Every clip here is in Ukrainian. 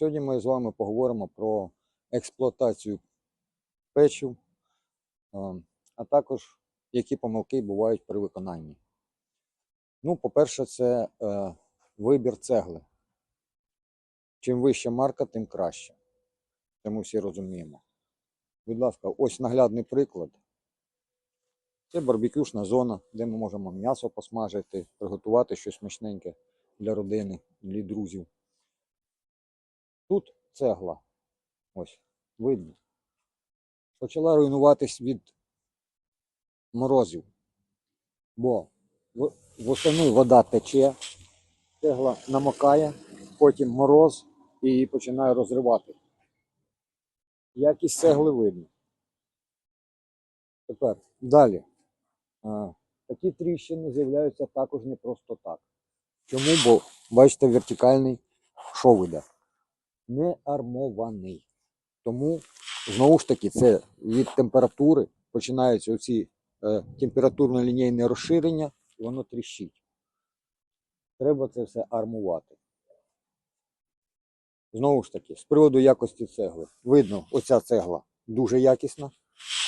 Сьогодні ми з вами поговоримо про експлуатацію печів, е, а також які помилки бувають при виконанні. Ну, по-перше, це е, вибір цегли. Чим вища марка, тим краще. Це ми всі розуміємо. Будь ласка, ось наглядний приклад. Це барбекюшна зона, де ми можемо м'ясо посмажити, приготувати щось смачненьке для родини, для друзів. Тут цегла. Ось, видно. Почала руйнуватись від морозів. Бо восени вода тече, цегла намокає, потім мороз і її починає розривати. Якість цегли видно. Тепер далі. Такі тріщини з'являються також не просто так. Чому? Бо бачите, вертикальний шов іде. Не армований. Тому, знову ж таки, це від температури починаються оці е, температурно-лінійне розширення, і воно тріщить. Треба це все армувати. Знову ж таки, з приводу якості цегли. Видно, оця цегла дуже якісна,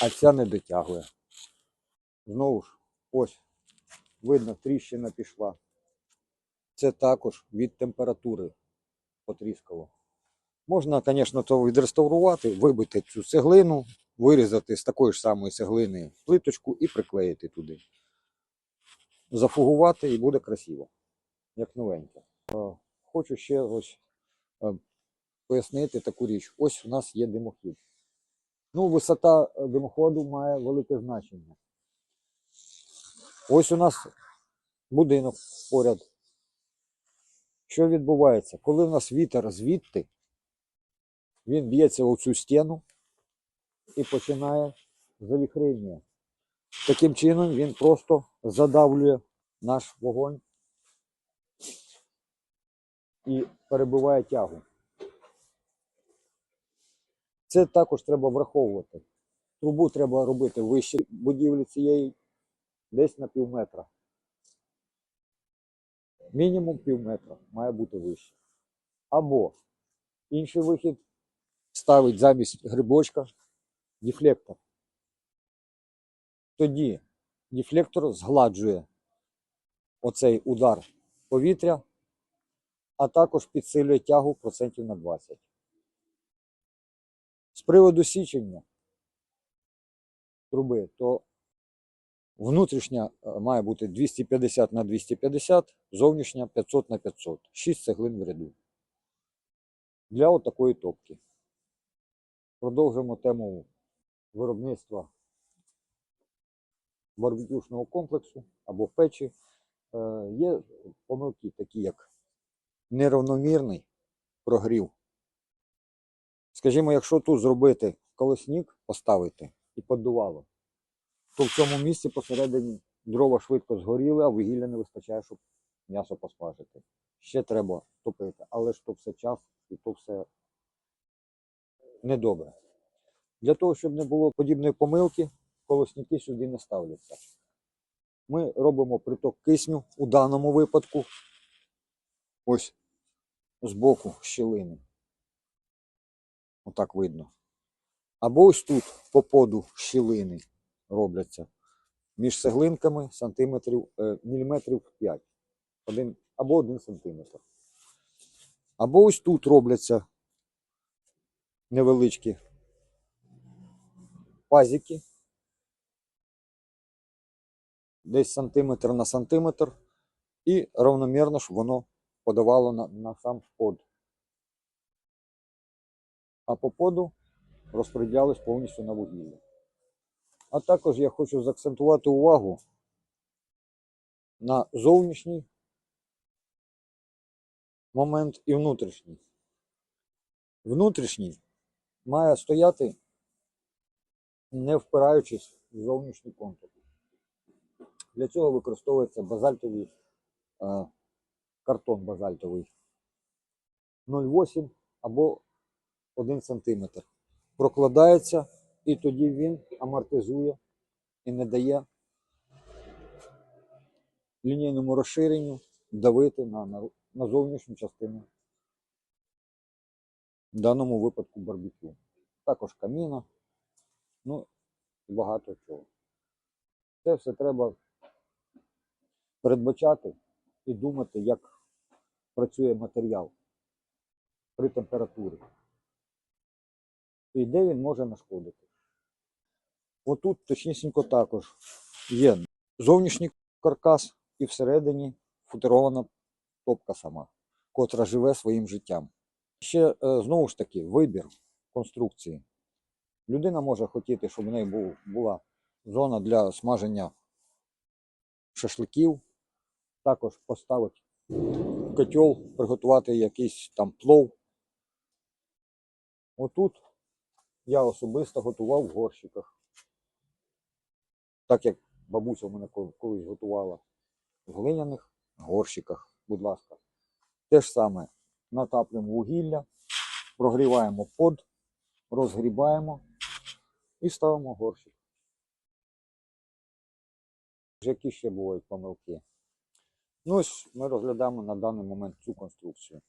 а ця не дотягує. Знову ж, ось, видно, тріщина пішла. Це також від температури потріскало. Можна, звісно, то відреставрувати, вибити цю цеглину, вирізати з такої ж самої цеглини плиточку і приклеїти туди. Зафугувати і буде красиво, як новеньке. Е, Хочу ще ось е, пояснити таку річ. Ось у нас є димохід. Ну, висота е, димоходу має велике значення. Ось у нас будинок поряд. Що відбувається? Коли в нас вітер звідти, він б'ється в цю стіну і починає завіхрення. Таким чином він просто задавлює наш вогонь і перебиває тягу. Це також треба враховувати. Трубу треба робити вище будівлі цієї, десь на пів метра. Мінімум пів метра має бути вище. Або інший вихід ставить замість грибочка дефлектор. Тоді дефлектор згладжує оцей удар повітря, а також підсилює тягу процентів на 20. З приводу січення труби, то внутрішня е, має бути 250 на 250, зовнішня 500 на 500. 6 цеглин в ряду. Для отакої топки. Продовжимо тему виробництва барбекюшного комплексу або печі. Е, Є помилки, такі як неравномірний прогрів. Скажімо, якщо тут зробити колесник, поставити і поддувало, то в цьому місці посередині дрова швидко згоріли, а вугілля не вистачає, щоб м'ясо посмажити. Ще треба топити, але ж то все час і то все недобре. Для того, щоб не було подібної помилки, колосники сюди не ставляться. Ми робимо приток кисню у даному випадку. Ось з боку щілини. Отак видно. Або ось тут по поду щілини робляться між цеглинками сантиметрів, е, міліметрів 5. Один, або 1 сантиметр. Або ось тут робляться невеличкі пазики. Десь сантиметр на сантиметр. І равномірно, щоб воно подавало на, на сам под. А по поду розподілялось повністю на вугілля. А також я хочу заакцентувати увагу на зовнішній момент і внутрішній. Внутрішній має стояти, не впираючись в зовнішній контур. Для цього використовується базальтовий е, картон базальтовий 0,8 або 1 см. Прокладається і тоді він амортизує і не дає лінійному розширенню давити на, на, на зовнішню частину в даному випадку барбекю. Також каміна, ну і багато чого. Це все треба передбачати і думати, як працює матеріал при температурі. І де він може нашкодити. Отут точнісінько також є зовнішній каркас і всередині футерована топка сама, котра живе своїм життям. Ще е, знову ж таки вибір конструкції. Людина може хотіти, щоб в неї була зона для смаження шашликів, також поставити котел, приготувати якийсь там плов. Отут я особисто готував в горщиках. Так як бабуся в мене колись готувала в глиняних горщиках, будь ласка. Те ж саме натаплюємо вугілля, прогріваємо под, розгрібаємо і ставимо горщик. Які ще бувають помилки? Ну, ось ми розглядаємо на даний момент цю конструкцію.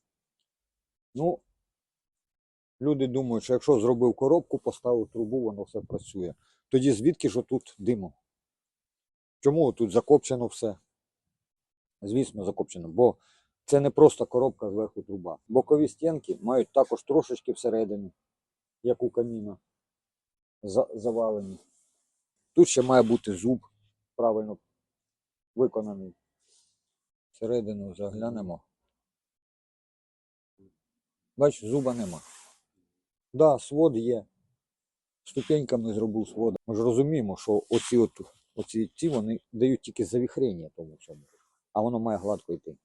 Ну, люди думають, що якщо зробив коробку, поставив трубу, воно все працює. Тоді звідки ж тут диму? Чому тут закопчено все? Звісно, закопчено, бо це не просто коробка зверху труба. Бокові стінки мають також трошечки всередині, як у каміна, завалені. Тут ще має бути зуб правильно виконаний. Всередину заглянемо. Бач, зуба нема. Да, свод є. Ступеньками зробив свод. Ми ж розуміємо, що оці, от, оці ці вони дають тільки завіхрення тому всьому. А воно має гладко йти.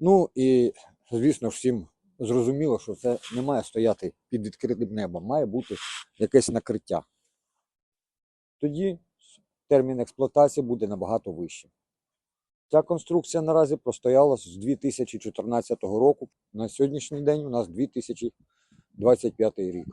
Ну і, звісно всім зрозуміло, що це не має стояти під відкритим небом, має бути якесь накриття. Тоді термін експлуатації буде набагато вищий. Ця конструкція наразі простояла з 2014 року. На сьогоднішній день у нас 2025 рік.